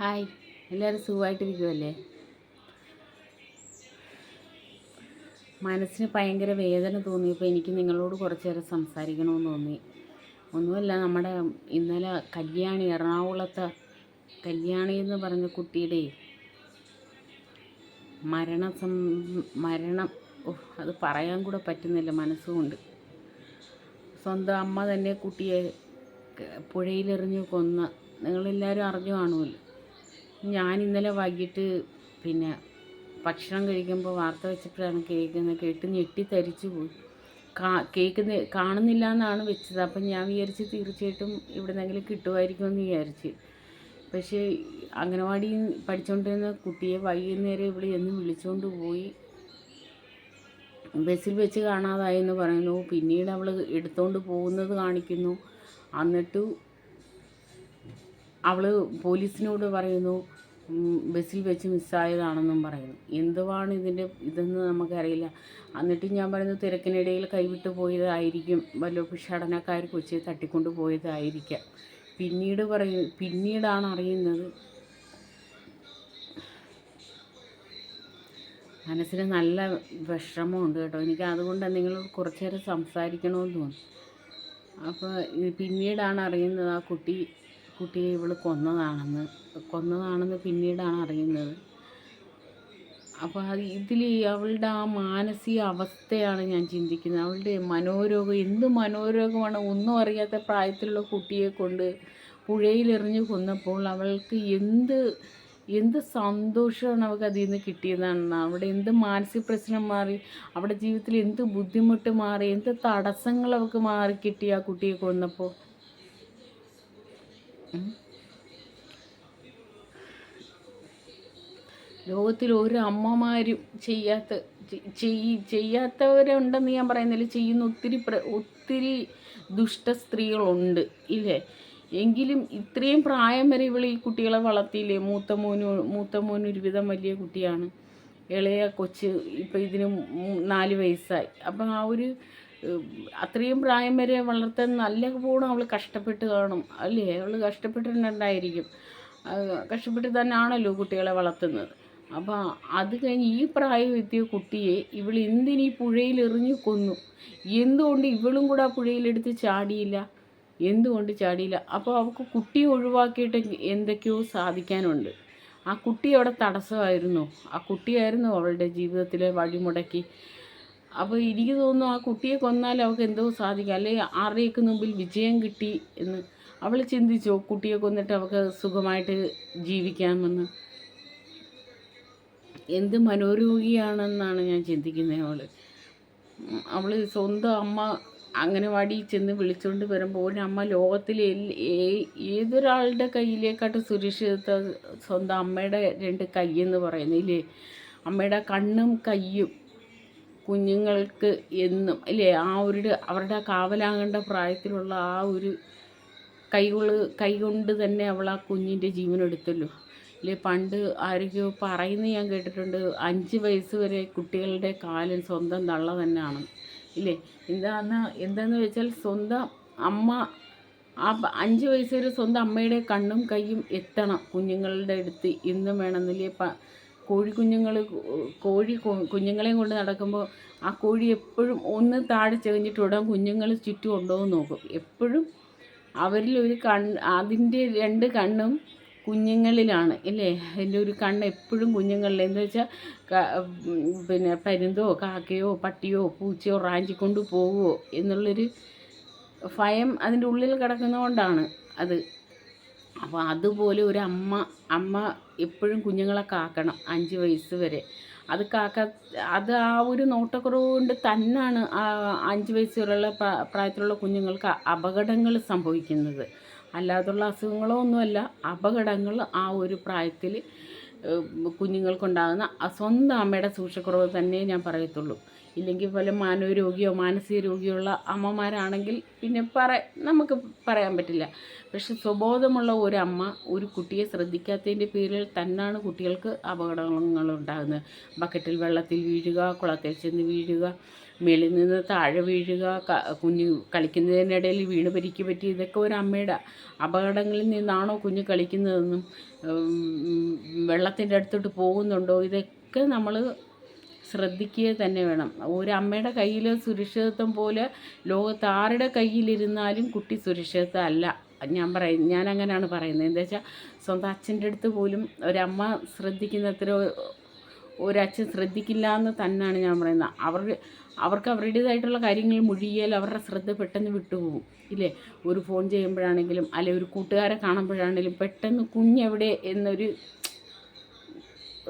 Hi. എല്ലാവരും സുഖമായിട്ടിരിക്കുമല്ലേ മനസ്സിന് ഭയങ്കര വേദന തോന്നിയപ്പോൾ എനിക്ക് നിങ്ങളോട് കുറച്ച് നേരം സംസാരിക്കണമെന്ന് തോന്നി. ഒന്നുമല്ല നമ്മുടെ ഇന്നലെ കല്യാണി എറണാകുളത്തെ കല്യാണി എന്ന് പറഞ്ഞ കുട്ടിയുടെ മരണ. മരണം അത് പറയാൻ കൂടെ പറ്റുന്നില്ല മനസ്സുകൊണ്ട്. സ്വന്തം അമ്മ തന്നെ കുട്ടിയെ പുഴയിലെറിഞ്ഞ് കൊന്ന. നിങ്ങളെല്ലാവരും അറിഞ്ഞു കാണുമല്ലോ. ഞാൻ ഇന്നലെ വൈകിട്ട് പിന്നെ ഭക്ഷണം കഴിക്കുമ്പോൾ വാർത്ത വെച്ചപ്പോഴാണ് കേൾക്കുന്നത് കേട്ട് ഞെട്ടി തരിച്ചു പോയി. കാ കേൾക്കുന്ന കാണുന്നില്ല എന്നാണ് വെച്ചത്. അപ്പം ഞാൻ വിചാരിച്ച് തീർച്ചയായിട്ടും ഇവിടെ നിന്നെങ്കിലും കിട്ടുമായിരിക്കുമെന്ന് വിചാരിച്ച്. പക്ഷേ അംഗനവാടി പഠിച്ചുകൊണ്ടിരുന്ന കുട്ടിയെ വൈകുന്നേരം ഇവിടെ എന്ന് വിളിച്ചുകൊണ്ട് പോയി. ബസ്സിൽ വെച്ച് കാണാതായി എന്ന് പറയുന്നു. പിന്നീട് അവൾ എടുത്തുകൊണ്ട് പോകുന്നത് കാണിക്കുന്നു. എന്നിട്ട് അവൾ പോലീസിനോട് പറയുന്നു ബസ്സിൽ വെച്ച് മിസ്സായതാണെന്നും പറയുന്നു. എന്തുവാണ് ഇതിന്റെ ഇതെന്ന് നമുക്കറിയില്ല. എന്നിട്ട് ഞാൻ പറയുന്നു തിരക്കിനിടയിൽ കൈവിട്ട് പോയതായിരിക്കും. വല്ല ഭിക്ഷാടനക്കാർ കൊച്ചിയെ തട്ടിക്കൊണ്ട് പോയതായിരിക്കാം. പിന്നീട് പറയും പിന്നീടാണ് അറിയുന്നത് മനസ്സിന് നല്ല വിഷമമുണ്ട് കേട്ടോ. എനിക്ക് അതുകൊണ്ട് നിങ്ങൾ കുറച്ചേരം സംസാരിക്കണമെന്ന് തോന്നി അപ്പോൾ പിന്നീടാണ് അറിയുന്നത് ആ കുട്ടി കുട്ടിയെ ഇവൾ കൊന്നതാണെന്ന് കൊന്നതാണെന്ന് പിന്നീടാണ് അറിയുന്നത്. അപ്പോൾ അത് ഇതിൽ അവളുടെ ആ മാനസിക അവസ്ഥയാണ് ഞാൻ ചിന്തിക്കുന്നത്. അവളുടെ മനോരോഗം എന്ത് മനോരോഗമാണ് ഒന്നും അറിയാത്ത പ്രായത്തിലുള്ള കുട്ടിയെ കൊണ്ട് പുഴയിലെറിഞ്ഞ് കൊന്നപ്പോൾ അവൾക്ക് എന്ത് എന്ത് സന്തോഷമാണ് അവൾക്ക് അതിൽ നിന്ന് കിട്ടിയതാണ് അവിടെ എന്ത് മാനസിക പ്രശ്നം മാറി അവിടെ ജീവിതത്തിൽ എന്ത് ബുദ്ധിമുട്ട് മാറി എന്ത് തടസ്സങ്ങൾ അവൾക്ക് മാറി കിട്ടി ആ കുട്ടിയെ കൊന്നപ്പോൾ. ലോകത്തിൽ ഒരു അമ്മമാരും ചെയ്യാത്ത ചെയ്യാത്തവരുണ്ടെന്ന് ഞാൻ പറയുന്നില്ല. ചെയ്യുന്ന ഒത്തിരി ഒത്തിരി ദുഷ്ട സ്ത്രീകളുണ്ട് ഇല്ലേ? എങ്കിലും ഇത്രയും പ്രായം വരെ ഇവൾ ഈ കുട്ടികളെ വളർത്തിയില്ലേ? മൂത്ത മോനു മൂത്ത മോനൊരുവിധം വലിയ കുട്ടിയാണ്. ഇളയ കൊച്ച് ഇപ്പം ഇതിന് നാല് വയസ്സായി. അപ്പം ആ ഒരു അത്രയും പ്രായം വരെ വളർത്താൻ നല്ല പോണം അവൾ കഷ്ടപ്പെട്ട് കാണും. അല്ലേ? അവൾ കഷ്ടപ്പെട്ടിട്ടുണ്ടായിരിക്കും കഷ്ടപ്പെട്ട് തന്നെയാണല്ലോ കുട്ടികളെ വളർത്തുന്നത്. അപ്പോൾ അത് കഴിഞ്ഞ് ഈ പ്രായം എത്തിയ കുട്ടിയെ ഇവൾ എന്തിനീ പുഴയിൽ എറിഞ്ഞു കൊന്നു? എന്തുകൊണ്ട് ഇവളും കൂടെ ആ പുഴയിലെടുത്ത് ചാടിയില്ല? എന്തുകൊണ്ട് ചാടിയില്ല? അപ്പോൾ അവൾക്ക് കുട്ടിയെ ഒഴിവാക്കിയിട്ട് എന്തൊക്കെയോ സാധിക്കാനുണ്ട്. ആ കുട്ടി അവിടെ തടസ്സമായിരുന്നു. ആ കുട്ടിയായിരുന്നു അവളുടെ ജീവിതത്തിലെ വഴിമുടക്കി. അപ്പോൾ എനിക്ക് തോന്നുന്നു ആ കുട്ടിയെ കൊന്നാൽ അവൾക്ക് എന്തോ സാധിക്കും. അല്ലെങ്കിൽ ആരുടെയൊക്കെ മുമ്പിൽ വിജയം കിട്ടി എന്ന് അവൾ ചിന്തിച്ചു. കുട്ടിയെ കൊന്നിട്ട് അവൾക്ക് സുഖമായിട്ട് ജീവിക്കാമെന്ന്. എന്ത് മനോരോഗിയാണെന്നാണ് ഞാൻ ചിന്തിക്കുന്നത് അവൾ അവൾ സ്വന്തം അമ്മ അംഗനവാടി ചെന്ന് വിളിച്ചുകൊണ്ട് വരുമ്പോൾ ഒരമ്മ ലോകത്തിലെ ഏതൊരാളുടെ കയ്യിലേക്കാട്ടും സുരക്ഷിതത്വ സ്വന്തം അമ്മയുടെ രണ്ട് കൈയെന്ന് പറയുന്നില്ലേ അമ്മയുടെ കണ്ണും കയ്യും കുഞ്ഞുങ്ങൾക്ക് എന്നും അല്ലേ ആ ഒരു അവരുടെ കാവലാകേണ്ട പ്രായത്തിലുള്ള ആ ഒരു കൈകൾ കൈകൊണ്ട് തന്നെ അവൾ ആ കുഞ്ഞിന്റെ ജീവനെടുത്തല്ലോ അല്ലേ പണ്ട് ആരൊക്കെയോ പറയുന്നത് ഞാൻ കേട്ടിട്ടുണ്ട് അഞ്ച് വയസ്സ് വരെ കുട്ടികളുടെ കാലം സ്വന്തം തള്ള തന്നെയാണ്. ഇല്ലേ? എന്താന്ന് എന്താന്ന് വെച്ചാൽ സ്വന്തം അമ്മ ആ അഞ്ച് വയസ്സ് വരെ സ്വന്തം അമ്മയുടെ കണ്ണും കൈയും എത്തണം കുഞ്ഞുങ്ങളുടെ അടുത്ത്. ഇന്നും വേണമെന്നില്ലേ? പ കോഴി കുഞ്ഞുങ്ങൾ കോഴി കുഞ്ഞുങ്ങളെയും കൊണ്ട് നടക്കുമ്പോൾ ആ കോഴി എപ്പോഴും ഒന്ന് താഴെ ചെകഞ്ഞിട്ട് ഉടൻ കുഞ്ഞുങ്ങൾ ചുറ്റും ഉണ്ടോ എന്ന് നോക്കും. എപ്പോഴും അവരിൽ ഒരു അതിന്റെ രണ്ട് കണ്ണും കുഞ്ഞുങ്ങളിലാണ് ഇല്ലേ? അതിന്റെ ഒരു കണ്ണ് എപ്പോഴും കുഞ്ഞുങ്ങളിൽ എന്ന് വെച്ചാൽ പിന്നെ പരുന്തോ കാക്കയോ പട്ടിയോ പൂച്ചയോ റാഞ്ചിക്കൊണ്ട് പോവുമോ എന്നുള്ളൊരു ഭയം അതിന്റെ ഉള്ളിൽ കിടക്കുന്നതുകൊണ്ടാണ് അത്. അപ്പോൾ അതുപോലെ ഒരു അമ്മ അമ്മ എപ്പോഴും കുഞ്ഞുങ്ങളെ കാക്കണം അഞ്ച് വയസ്സ് വരെ. അത് കാക്ക അത് ആ ഒരു നോട്ടക്കുറവ് കൊണ്ട് തന്നെയാണ് അഞ്ച് വയസ്സ് വരെയുള്ള പ്രായത്തിലുള്ള കുഞ്ഞുങ്ങൾക്ക് അപകടങ്ങൾ സംഭവിക്കുന്നത്. അല്ലാതുള്ള അസുഖങ്ങളോ ഒന്നുമല്ല. അപകടങ്ങൾ ആ ഒരു പ്രായത്തിൽ കുഞ്ഞുങ്ങൾക്കുണ്ടാകുന്ന സ്വന്തം അമ്മയുടെ സൂക്ഷക്കുറവ് തന്നെ ഞാൻ പറയത്തുള്ളൂ. ഇല്ലെങ്കിൽ മാനവരോഗിയോ മാനസിക രോഗിയോ ഉള്ള അമ്മമാരാണെങ്കിൽ പിന്നെ പറ നമുക്ക് പറയാൻ പറ്റില്ല. പക്ഷെ സ്വബോധമുള്ള ഒരമ്മ ഒരു കുട്ടിയെ ശ്രദ്ധിക്കാത്തതിന്റെ പേരിൽ തന്നെയാണ് കുട്ടികൾക്ക് അപകടങ്ങൾ ഉണ്ടാകുന്നത്. ബക്കറ്റിൽ വെള്ളത്തിൽ വീഴുക കുളത്തിൽ ചെന്ന് വീഴുക മേളിൽ നിന്ന് താഴെ വീഴുക കുഞ്ഞ് കളിക്കുന്നതിനിടയിൽ വീണ് പരിക്ക് പറ്റി ഇതൊക്കെ ഒരു അമ്മയുടെ അപകടങ്ങളിൽ നിന്നാണോ കുഞ്ഞ് കളിക്കുന്നതെന്നും വെള്ളത്തിന്റെ അടുത്തോട്ട് പോകുന്നുണ്ടോ? ഇതൊക്കെ നമ്മൾ ശ്രദ്ധിക്കുക തന്നെ വേണം. ഒരു അമ്മയുടെ കയ്യിൽ സുരക്ഷിതത്വം പോലെ ലോകത്ത് ആരുടെ കയ്യിലിരുന്നാലും കുട്ടി സുരക്ഷിതത്വം അല്ല ഞാൻ പറയും ഞാൻ അങ്ങനെയാണ് പറയുന്നത്. എന്താ വെച്ചാൽ സ്വന്തം അച്ഛന്റെ അടുത്ത് പോലും ഒരമ്മ ശ്രദ്ധിക്കുന്നത്ര ഒരച്ഛൻ ശ്രദ്ധിക്കില്ല എന്ന് തന്നെയാണ് ഞാൻ പറയുന്നത്. അവർ അവർക്ക് അവരുടേതായിട്ടുള്ള കാര്യങ്ങൾ മുഴുകിയാൽ അവരുടെ ശ്രദ്ധ പെട്ടെന്ന് വിട്ടുപോകും. ഇല്ലേ? ഒരു ഫോൺ ചെയ്യുമ്പോഴാണെങ്കിലും അല്ലെ ഒരു കൂട്ടുകാരെ കാണുമ്പോഴാണെങ്കിലും പെട്ടെന്ന് കുഞ്ഞെവിടെ എന്നൊരു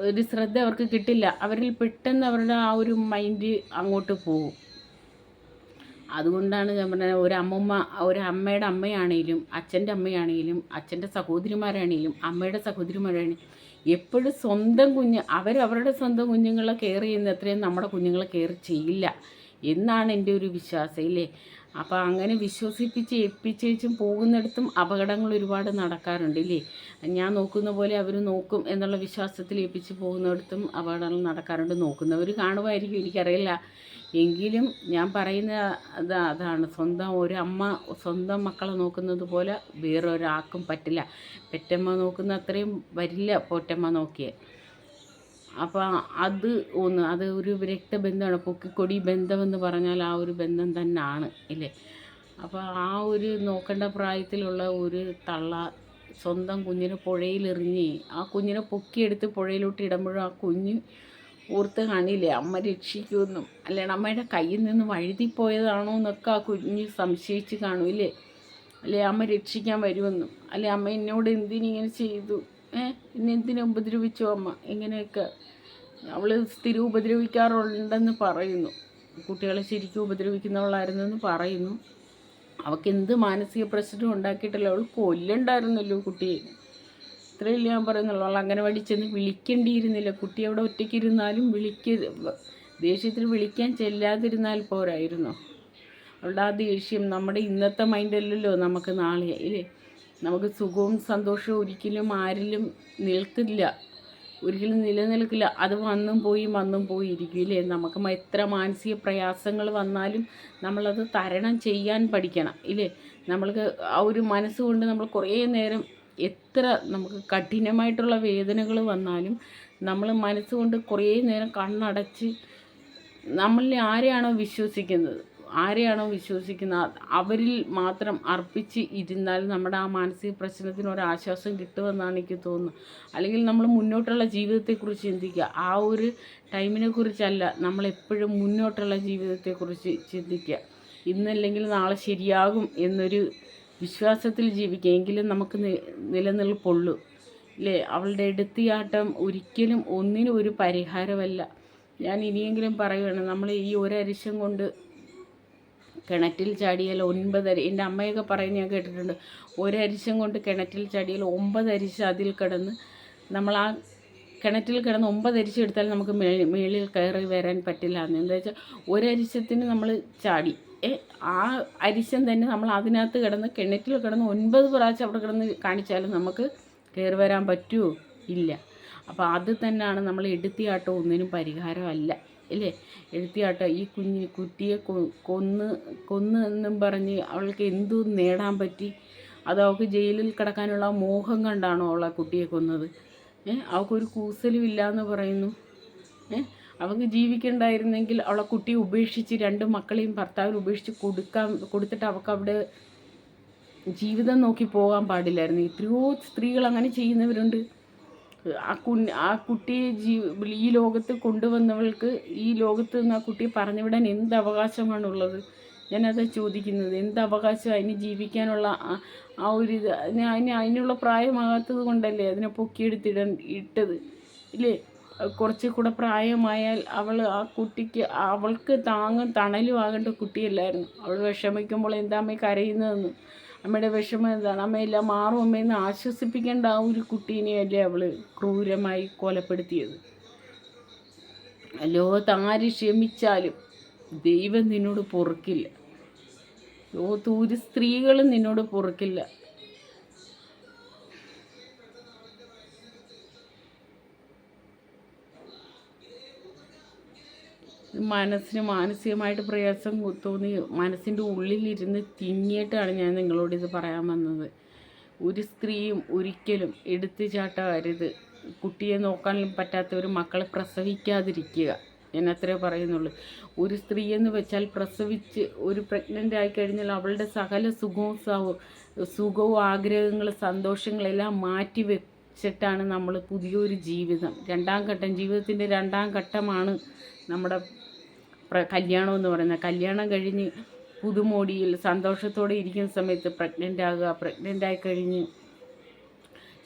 ഒരു ശ്രദ്ധ അവർക്ക് കിട്ടില്ല. അവരിൽ പെട്ടെന്ന് അവരുടെ ആ ഒരു മൈൻഡ് അങ്ങോട്ട് പോകും. അതുകൊണ്ടാണ് ഞാൻ പറഞ്ഞത് ഒരു അമ്മമ്മ ഒരു അമ്മയുടെ അമ്മയാണെങ്കിലും അച്ഛന്റെ അമ്മയാണെങ്കിലും അച്ഛന്റെ സഹോദരിമാരാണെങ്കിലും അമ്മയുടെ സഹോദരിമാരാണെങ്കിലും എപ്പോഴും സ്വന്തം കുഞ്ഞ് അവരവരുടെ സ്വന്തം കുഞ്ഞുങ്ങളെ കെയർ ചെയ്യുന്ന അത്രയും നമ്മുടെ കുഞ്ഞുങ്ങളെ കെയർ ചെയ്യില്ല. എന്നാണ് എന്റെ ഒരു വിശ്വാസം ഇല്ലേ? അപ്പോൾ അങ്ങനെ വിശ്വസിപ്പിച്ച് ഏൽപ്പിച്ചേച്ചും പോകുന്നിടത്തും അപകടങ്ങൾ ഒരുപാട് നടക്കാറുണ്ട് ഇല്ലേ? ഞാൻ നോക്കുന്ന പോലെ അവർ നോക്കും എന്നുള്ള വിശ്വാസത്തിൽ ഏൽപ്പിച്ച് പോകുന്നിടത്തും അപകടങ്ങൾ നടക്കാറുണ്ട്. നോക്കുന്നവർ കാണുമായിരിക്കും എനിക്കറിയില്ല. എങ്കിലും ഞാൻ പറയുന്ന അത് അതാണ്. സ്വന്തം ഒരു അമ്മ സ്വന്തം മക്കളെ നോക്കുന്നത് പോലെ വേറൊരാൾക്കും പറ്റില്ല. പെറ്റമ്മ നോക്കുന്ന അത്രയും വരില്ല പോറ്റമ്മ നോക്കിയേ അപ്പോൾ അത് ഒന്ന് അത് ഒരു രക്തബന്ധമാണ്. പൊക്കിക്കൊടി ബന്ധമെന്ന് പറഞ്ഞാൽ ആ ഒരു ബന്ധം തന്നെയാണ് ഇല്ലേ? അപ്പോൾ ആ ഒരു നോക്കേണ്ട പ്രായത്തിലുള്ള ഒരു തള്ള സ്വന്തം കുഞ്ഞിനെ പുഴയിലെറിഞ്ഞ് ആ കുഞ്ഞിനെ പൊക്കിയെടുത്ത് പുഴയിലോട്ട് ഇടുമ്പോഴും ആ കുഞ്ഞ് ഓർത്ത് കാണില്ലേ അമ്മ രക്ഷിക്കുമെന്നും അല്ലെങ്കിൽ അമ്മയുടെ കയ്യിൽ നിന്ന് വഴുതിപ്പോയതാണോ എന്നൊക്കെ ആ കുഞ്ഞ് സംശയിച്ച് കാണും ഇല്ലേ? അല്ലെ അമ്മ രക്ഷിക്കാൻ വരുമെന്നും അല്ലെ അമ്മ എന്നോട് എന്തിനിങ്ങനെ ചെയ്തു? എന്നെ എന്തിനു ഉപദ്രവിച്ചു അമ്മ? ഇങ്ങനെയൊക്കെ. അവൾ സ്ഥിരം ഉപദ്രവിക്കാറുണ്ടെന്ന് പറയുന്നു. കുട്ടികളെ ശരിക്കും ഉപദ്രവിക്കുന്നവളായിരുന്നെന്ന് പറയുന്നു. അവൾക്ക് എന്ത് മാനസിക പ്രശ്നം ഉണ്ടാക്കിയിട്ടില്ല. അവൾ കൊല്ലണ്ടായിരുന്നല്ലോ കുട്ടിയെ. ഇത്രയല്ലേ ഞാൻ പറയുന്നുള്ളൂ. അവൾ അംഗനവാടി ചെന്ന് വിളിക്കേണ്ടിയിരുന്നില്ല. കുട്ടി അവിടെ ഒറ്റയ്ക്ക് ഇരുന്നാലും വിളിക്ക ദേഷ്യത്തിൽ വിളിക്കാൻ ചെല്ലാതിരുന്നാൽ പോരായിരുന്നോ? അവളുടെ ആ ദേഷ്യം നമ്മുടെ ഇന്നത്തെ മൈൻഡല്ലല്ലോ നമുക്ക് നാളെ ഇല്ലേ നമുക്ക് സുഖവും സന്തോഷവും ഒരിക്കലും ആരിലും നിൽക്കില്ല ഒരിക്കലും നിലനിൽക്കില്ല. അത് വന്നും പോയി വന്നും പോയി ഇരിക്കില്ലേ നമുക്ക് എത്ര മാനസിക പ്രയാസങ്ങൾ വന്നാലും നമ്മളത് തരണം ചെയ്യാൻ പഠിക്കണം ഇല്ലേ? നമ്മൾക്ക് ആ ഒരു മനസ്സുകൊണ്ട് നമ്മൾ കുറേ നേരം എത്ര നമുക്ക് കഠിനമായിട്ടുള്ള വേദനകൾ വന്നാലും നമ്മൾ മനസ്സുകൊണ്ട് കുറേ നേരം കണ്ണടച്ച് നമ്മളിൽ ആരെയാണോ വിശ്വസിക്കുന്നത്? ആരെയാണോ വിശ്വസിക്കുന്നത് അവരിൽ മാത്രം അർപ്പിച്ച് ഇരുന്നാൽ നമ്മുടെ ആ മാനസിക പ്രശ്നത്തിന് ഒരു ആശ്വാസം കിട്ടുമെന്നാണ് എനിക്ക് തോന്നുന്നത്. അല്ലെങ്കിൽ നമ്മൾ മുന്നോട്ടുള്ള ജീവിതത്തെക്കുറിച്ച് ചിന്തിക്കുക. ആ ഒരു ടൈമിനെ കുറിച്ചല്ല നമ്മളെപ്പോഴും മുന്നോട്ടുള്ള ജീവിതത്തെക്കുറിച്ച് ചിന്തിക്കുക. ഇന്നല്ലെങ്കിൽ നാളെ ശരിയാകും എന്നൊരു വിശ്വാസത്തിൽ ജീവിക്കുക. എങ്കിലും നമുക്ക് നിലനിൽപ്പുള്ളൂ. ഇല്ലേ അവളുടെ എടുത്തിയാട്ടം ഒരിക്കലും ഒന്നിനും ഒരു പരിഹാരമല്ല. ഞാൻ ഇനിയെങ്കിലും പറയുകയാണ് നമ്മൾ ഈ ഒരരിശം കൊണ്ട് കിണറ്റിൽ ചാടിയാൽ ഒൻപത് എന്റെ അമ്മയൊക്കെ പറയുന്ന ഞാൻ കേട്ടിട്ടുണ്ട്. ഒരരിശം കൊണ്ട് കിണറ്റിൽ ചാടിയാൽ ഒമ്പത് അതിൽ കിടന്ന് നമ്മൾ ആ കിണറ്റിൽ കിടന്ന് ഒമ്പത് എടുത്താൽ നമുക്ക് മേളിൽ മേളിൽ കയറി വരാൻ പറ്റില്ല എന്ന്. എന്താ വെച്ചാൽ ഒരരിശത്തിന് നമ്മൾ ചാടി. ആ അരിശം തന്നെ നമ്മൾ അതിനകത്ത് കിടന്ന് കിണറ്റിൽ കിടന്ന് ഒൻപത് പ്രാവശ്യം അവിടെ കിടന്ന് കാണിച്ചാലും നമുക്ക് കയറി വരാൻ പറ്റുമോ? ഇല്ല. അപ്പോൾ അത് തന്നെയാണ് നമ്മൾ എടുത്തിയാട്ടം ഒന്നിനും പരിഹാരമല്ല. ഇല്ലേ? എഴുത്തിയാട്ടോ. ഈ കുഞ്ഞ് കുട്ടിയെ കൊന്ന് കൊന്ന് എന്നും പറഞ്ഞ് അവൾക്ക് എന്തു നേടാൻ പറ്റി? അത് അവൾക്ക് ജയിലിൽ കിടക്കാനുള്ള മോഹം കണ്ടാണോ അവൾ ആ കുട്ടിയെ കൊന്നത്? ഏ? അവൾക്കൊരു കൂസലും ഇല്ല എന്ന് പറയുന്നു. ഏ? അവൾക്ക് ജീവിക്കണ്ടായിരുന്നെങ്കിൽ അവളെ കുട്ടിയെ ഉപേക്ഷിച്ച് രണ്ട് മക്കളെയും ഭർത്താവിനെ ഉപേക്ഷിച്ച് കൊടുക്കാൻ കൊടുത്തിട്ട് അവൾക്ക് അവിടെ ജീവിതം നോക്കി പോകാൻ പാടില്ലായിരുന്നു. എത്രയോ സ്ത്രീകൾ അങ്ങനെ ചെയ്യുന്നവരുണ്ട്. ആ കു ആ കുട്ടിയെ ജീ ഈ ലോകത്ത് കൊണ്ടുവന്നവൾക്ക് ഈ ലോകത്ത് നിന്ന് ആ കുട്ടിയെ പറഞ്ഞുവിടാൻ എന്ത് അവകാശമാണുള്ളത്? ഞാനത് ചോദിക്കുന്നത്. എന്ത് അവകാശം അതിന് ജീവിക്കാനുള്ള ആ- ഒരു ഇത്? അതിന് അതിന് അതിനുള്ള പ്രായമാകാത്തത് കൊണ്ടല്ലേ അതിനെ പൊക്കിയെടുത്തിടാൻ ഇട്ടത്? ഇല്ലേ? കുറച്ച് കൂടെ പ്രായമായാൽ അവൾ ആ കുട്ടിക്ക് അവൾക്ക് താങ്ങും തണലും ആകേണ്ട കുട്ടിയല്ലായിരുന്നു. അവൾ വിഷമിക്കുമ്പോൾ എന്താ അമ്മ കരയുന്നതെന്ന്? അമ്മയുടെ വിഷമം എന്താണ്? അമ്മയെല്ലാം മാറും. അമ്മയെന്ന് ആശ്വസിപ്പിക്കേണ്ട ആ ഒരു കുട്ടീനെയല്ലേ അവൾ ക്രൂരമായി കൊലപ്പെടുത്തിയത്. ലോകത്ത് ആര് ക്ഷമിച്ചാലും ദൈവം നിന്നോട് പൊറുക്കില്ല. ലോകത്ത് ഒരു സ്ത്രീകളും നിന്നോട് പൊറുക്കില്ല. മനസ്സിന് മാനസികമായിട്ട് പ്രയാസം തോന്നി മനസ്സിന്റെ ഉള്ളിലിരുന്ന് തിങ്ങിയിട്ടാണ് ഞാൻ നിങ്ങളോട് ഇത് പറയാൻ വന്നത്. ഒരു സ്ത്രീയും ഒരിക്കലും എടുത്തു ചാട്ടരുത്. കുട്ടിയെ നോക്കാൻ പറ്റാത്തവർ മക്കളെ പ്രസവിക്കാതിരിക്കുക. ഞാൻ അത്രേ പറയുന്നുള്ളൂ. ഒരു സ്ത്രീ എന്ന് വെച്ചാൽ പ്രസവിച്ച് ഒരു പ്രഗ്നന്റ് ആയി കഴിഞ്ഞാൽ അവളുടെ സകല സുഖവും സുഖവും ആഗ്രഹങ്ങളും സന്തോഷങ്ങളെല്ലാം മാറ്റി വെച്ചിട്ടാണ് നമ്മൾ പുതിയൊരു ജീവിതം. രണ്ടാം ഘട്ടം ജീവിതത്തിന്റെ രണ്ടാം ഘട്ടമാണ് നമ്മുടെ കല്യാണം എന്ന് പറയുന്നത് കല്യാണം കഴിഞ്ഞ് പുതുമോടിയിൽ സന്തോഷത്തോടെ ഇരിക്കുന്ന സമയത്ത് പ്രഗ്നന്റ് ആകുക പ്രഗ്നന്റ് ആയി കഴിഞ്ഞ്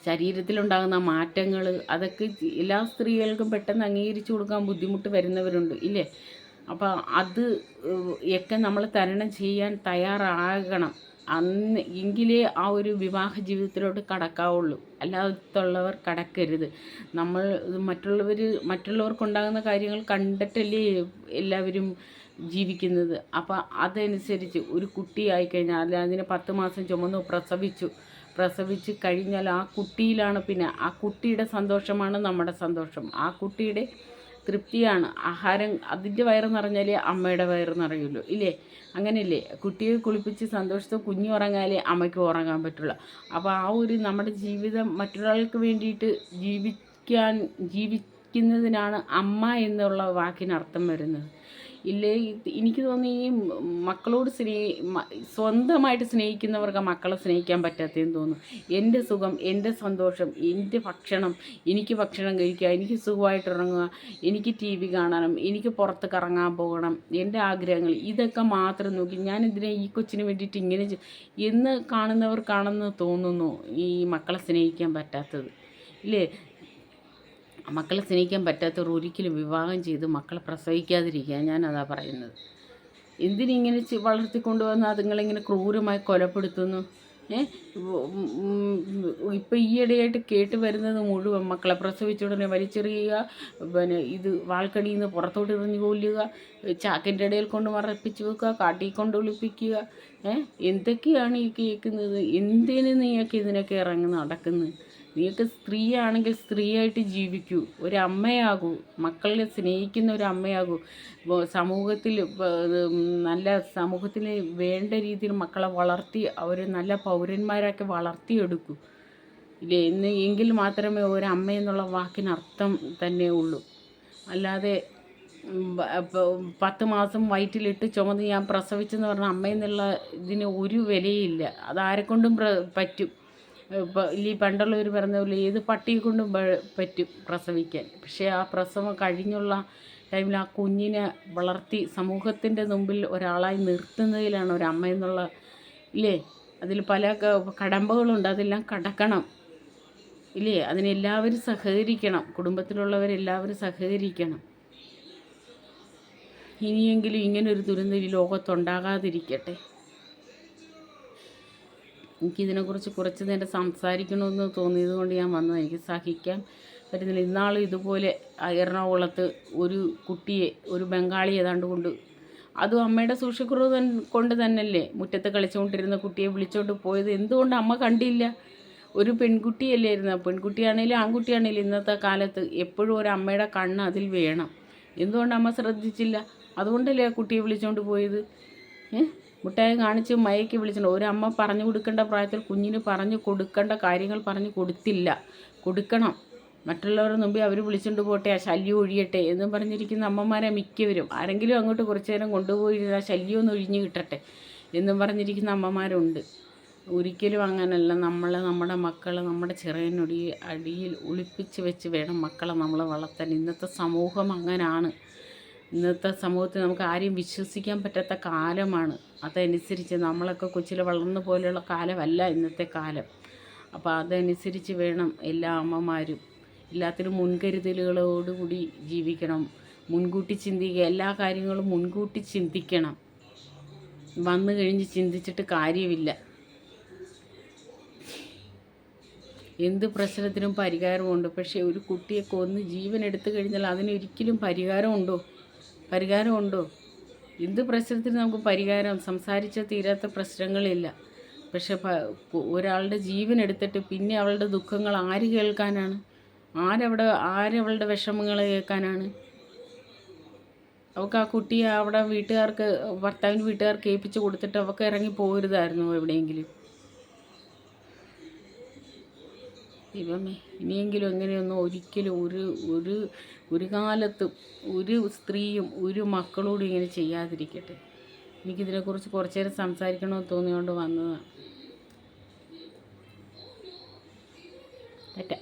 ശരീരത്തിലുണ്ടാകുന്ന മാറ്റങ്ങൾ അതൊക്കെ എല്ലാ സ്ത്രീകൾക്കും പെട്ടെന്ന് അംഗീകരിച്ചു കൊടുക്കാൻ ബുദ്ധിമുട്ട് വരുന്നവരുണ്ട് ഇല്ലേ? അപ്പോൾ അത് ഒക്കെ നമ്മൾ തരണം ചെയ്യാൻ തയ്യാറാകണം. അന്ന് എങ്കിലേ ആ ഒരു വിവാഹ ജീവിതത്തിലോട്ട് കടക്കാവുള്ളൂ. അല്ലാത്തുള്ളവർ കടക്കരുത്. നമ്മൾ മറ്റുള്ളവർ മറ്റുള്ളവർക്കുണ്ടാകുന്ന കാര്യങ്ങൾ കണ്ടിട്ടല്ലേ എല്ലാവരും ജീവിക്കുന്നത്. അപ്പോൾ അതനുസരിച്ച് ഒരു കുട്ടിയായി കഴിഞ്ഞാൽ അല്ല അതിന് പത്ത് മാസം ചുമന്നു പ്രസവിച്ചു. പ്രസവിച്ച് കഴിഞ്ഞാൽ ആ കുട്ടിയിലാണ് പിന്നെ. ആ കുട്ടിയുടെ സന്തോഷമാണ് നമ്മുടെ സന്തോഷം. ആ കുട്ടിയുടെ തൃപ്തിയാണ്. ആഹാരം അതിന്റെ വയറ് നിറഞ്ഞാലേ അമ്മയുടെ വയറ് നിറയുള്ളൂ ഇല്ലേ? അങ്ങനെയല്ലേ? കുട്ടിയെ കുളിപ്പിച്ച് സന്തോഷത്തോ കുഞ്ഞു ഉറങ്ങാലേ അമ്മയ്ക്ക് ഉറങ്ങാൻ പറ്റുള്ളൂ. അപ്പോൾ ആ ഒരു നമ്മുടെ ജീവിതം മറ്റൊരാൾക്ക് വേണ്ടിയിട്ട് ജീവിക്കാൻ ജീവിക്കുന്നതിനാണ് അമ്മ എന്നുള്ള വാക്കിന് അർത്ഥം വരുന്നത്. ഇല്ലേ? എനിക്ക് തോന്നി ഈ മക്കളോട് സ്നേഹി സ്വന്തമായിട്ട് സ്നേഹിക്കുന്നവർക്ക് മക്കളെ സ്നേഹിക്കാൻ പറ്റാത്തതെന്ന് തോന്നുന്നു. എന്റെ സുഖം എന്റെ സന്തോഷം എന്റെ ഭക്ഷണം എനിക്ക് ഭക്ഷണം കഴിക്കുക എനിക്ക് സുഖമായിട്ട് ഇറങ്ങുക എനിക്ക് ടി വി കാണണം എനിക്ക് പുറത്ത് കറങ്ങാൻ പോകണം എന്റെ ആഗ്രഹങ്ങൾ ഇതൊക്കെ മാത്രം നോക്കി ഞാൻ ഈ കൊച്ചിന് വേണ്ടിയിട്ട് ഇങ്ങനെ എന്ന് കാണുന്നവർക്കാണെന്ന് തോന്നുന്നു ഈ മക്കളെ സ്നേഹിക്കാൻ പറ്റാത്തത്. ഇല്ലേ? മക്കളെ സ്നേഹിക്കാൻ പറ്റാത്തവർ ഒരിക്കലും വിവാഹം ചെയ്ത് മക്കളെ പ്രസവിക്കാതിരിക്കുക. ഞാനതാ പറയുന്നത്. എന്തിനിങ്ങനെ വളർത്തിക്കൊണ്ടുവന്ന് അതുങ്ങളിങ്ങനെ ക്രൂരമായി കൊലപ്പെടുത്തുന്നു? ഇപ്പം ഈയിടെയായിട്ട് കേട്ട് വരുന്നത് മുഴുവൻ മക്കളെ പ്രസവിച്ച ഉടനെ വലിച്ചെറിയുക പിന്നെ ഇത് വാൾക്കടിയിൽ നിന്ന് പുറത്തോട്ട് എറിഞ്ഞു കൊല്ലുക ചാക്കിന്റെ ഇടയിൽ കൊണ്ട് മറപ്പിച്ച് വെക്കുക കാട്ടിൽ കൊണ്ട് ഒളിപ്പിക്കുക. എന്തൊക്കെയാണ് ഈ കേൾക്കുന്നത്? എന്തിനു നീയൊക്കെ ഇതിനൊക്കെ ഇറങ്ങി നടക്കുന്നത്? നീയൊക്കെ സ്ത്രീയാണെങ്കിൽ സ്ത്രീയായിട്ട് ജീവിക്കൂ. ഒരു അമ്മയാകൂ മക്കളെ സ്നേഹിക്കുന്ന ഒരു അമ്മയാകൂ സമൂഹത്തിൽ നല്ല സമൂഹത്തിൽ വേണ്ട രീതിയിൽ മക്കളെ വളർത്തി അവർ നല്ല പൗരന്മാരാക്കി വളർത്തിയെടുക്കൂ. ഇല്ലേ? എന്ന് എങ്കിൽ മാത്രമേ ഒരമ്മ എന്നുള്ള വാക്കിന് അർത്ഥം തന്നെ ഉള്ളൂ. അല്ലാതെ പത്ത് മാസം വയറ്റിലിട്ട് ചുമന്ന് ഞാൻ പ്രസവിച്ചെന്ന് പറഞ്ഞാൽ അമ്മയെന്നുള്ള ഇതിന് ഒരു വിലയില്ല. അതാരെക്കൊണ്ടും പറ്റും. ഈ പണ്ടുള്ളവർ പറഞ്ഞ പോലെ ഏത് പട്ടിയെ കൊണ്ടും പറ്റും പ്രസവിക്കാൻ. പക്ഷേ ആ പ്രസവം കഴിഞ്ഞുള്ള ടൈമിൽ ആ കുഞ്ഞിനെ വളർത്തി സമൂഹത്തിന്റെ മുമ്പിൽ ഒരാളായി നിർത്തുന്നതിലാണ് ഒരു അമ്മ എന്നുള്ള ഇല്ലേ? അതിൽ പല കടമ്പകളുണ്ട് അതെല്ലാം കടക്കണം. ഇല്ലേ? അതിനെല്ലാവരും സഹകരിക്കണം. കുടുംബത്തിലുള്ളവരെല്ലാവരും സഹകരിക്കണം. ഇനിയെങ്കിലും ഇങ്ങനൊരു ദുരന്തം ഈ ലോകത്തുണ്ടാകാതിരിക്കട്ടെ. എനിക്കിതിനെക്കുറിച്ച് കുറച്ച് നേരം സംസാരിക്കണമെന്ന് തോന്നിയത് കൊണ്ട് ഞാൻ വന്നത് എനിക്ക് സഹിക്കാൻ പറ്റുന്നില്ല. ഇന്നാളും ഇതുപോലെ എറണാകുളത്ത് ഒരു കുട്ടിയെ ഒരു ബംഗാളി ഏതാണ്ട് കൊണ്ട് അതും അമ്മയുടെ സൂക്ഷിക്കുറവ് കൊണ്ട് തന്നെയല്ലേ മുറ്റത്ത് കളിച്ചുകൊണ്ടിരുന്ന കുട്ടിയെ വിളിച്ചോണ്ട് പോയത്. എന്തുകൊണ്ട് അമ്മ കണ്ടില്ല? ഒരു പെൺകുട്ടിയല്ലേ ഇരുന്ന പെൺകുട്ടിയാണേലും ആൺകുട്ടിയാണേലും ഇന്നത്തെ കാലത്ത് എപ്പോഴും ഒരു അമ്മയുടെ കണ്ണ് അതിൽ വേണം. എന്തുകൊണ്ട് അമ്മ ശ്രദ്ധിച്ചില്ല? അതുകൊണ്ടല്ലേ ആ കുട്ടിയെ വിളിച്ചോണ്ട് പോയത്? ഏഹ് മുട്ടായി കാണിച്ച് മയക്കി വിളിച്ചിട്ടുണ്ട്. ഒരമ്മ പറഞ്ഞു കൊടുക്കേണ്ട പ്രായത്തിൽ കുഞ്ഞിന് പറഞ്ഞു കൊടുക്കേണ്ട കാര്യങ്ങൾ പറഞ്ഞു കൊടുത്തില്ല. കൊടുക്കണം. മറ്റുള്ളവരുടെ മുമ്പിൽ അവർ വിളിച്ചുകൊണ്ട് പോട്ടെ ആ ശല്യം ഒഴിയട്ടെ എന്നും പറഞ്ഞിരിക്കുന്ന അമ്മമാരെ മിക്കവരും ആരെങ്കിലും അങ്ങോട്ട് കുറച്ച് നേരം കൊണ്ടുപോയി ആ ശല്യം ഒന്ന് ഒഴിഞ്ഞു കിട്ടട്ടെ എന്നും പറഞ്ഞിരിക്കുന്ന അമ്മമാരുണ്ട്. ഒരിക്കലും അങ്ങനല്ല. നമ്മൾ നമ്മുടെ മക്കളെ നമ്മുടെ ചിറകിനൊടി അടിയിൽ ഒളിപ്പിച്ച് വെച്ച് വേണം മക്കളെ നമ്മളെ വളർത്താൻ. ഇന്നത്തെ സമൂഹം അങ്ങനാണ്. ഇന്നത്തെ സമൂഹത്തിൽ നമുക്ക് ആരെയും വിശ്വസിക്കാൻ പറ്റാത്ത കാലമാണ്. അതനുസരിച്ച് നമ്മളൊക്കെ കൊച്ചിൽ വളർന്ന പോലെയുള്ള കാലമല്ല ഇന്നത്തെ കാലം. അപ്പോൾ അതനുസരിച്ച് വേണം എല്ലാ അമ്മമാരും എല്ലാത്തിനും മുൻകരുതലുകളോടുകൂടി ജീവിക്കണം. മുൻകൂട്ടി ചിന്തിക്കുക എല്ലാ കാര്യങ്ങളും മുൻകൂട്ടി ചിന്തിക്കണം. വന്നു കഴിഞ്ഞ് ചിന്തിച്ചിട്ട് കാര്യമില്ല. എന്ത് പ്രശ്നത്തിനും പരിഹാരമുണ്ട്. പക്ഷേ ഒരു കുട്ടിയെ കൊന്ന് ജീവൻ എടുത്തു കഴിഞ്ഞാൽ അതിനൊരിക്കലും പരിഹാരമുണ്ടോ? പരിഹാരമുണ്ടോ എന്ത് പ്രശ്നത്തിന് നമുക്ക് പരിഹാരം. സംസാരിച്ച തീരാത്ത പ്രശ്നങ്ങളില്ല. പക്ഷെ ഒരാളുടെ ജീവൻ എടുത്തിട്ട് പിന്നെ അവളുടെ ദുഃഖങ്ങൾ ആര് കേൾക്കാനാണ്? ആരവിടെ ആരവളുടെ വിഷമങ്ങൾ കേൾക്കാനാണ്? അവൾക്ക് ആ കുട്ടിയെ അവിടെ വീട്ടുകാർക്ക് ഭർത്താവിന്റെ വീട്ടുകാർക്ക് ഏൽപ്പിച്ച് കൊടുത്തിട്ട് അവൾക്ക് ഇറങ്ങി പോകരുതായിരുന്നു എവിടെയെങ്കിലും. ദൈവമേ ഇനിയെങ്കിലും ഇങ്ങനെയൊന്നും ഒരിക്കലും ഒരു ഒരു ഒരു കാലത്തും ഒരു സ്ത്രീയും ഒരു മക്കളോടും ഇങ്ങനെ ചെയ്യാതിരിക്കട്ടെ. എനിക്കിതിനെക്കുറിച്ച് കുറച്ചു നേരം സംസാരിക്കണമെന്ന് തോന്നിയോണ്ട് വന്നതാണ് തെറ്റാ.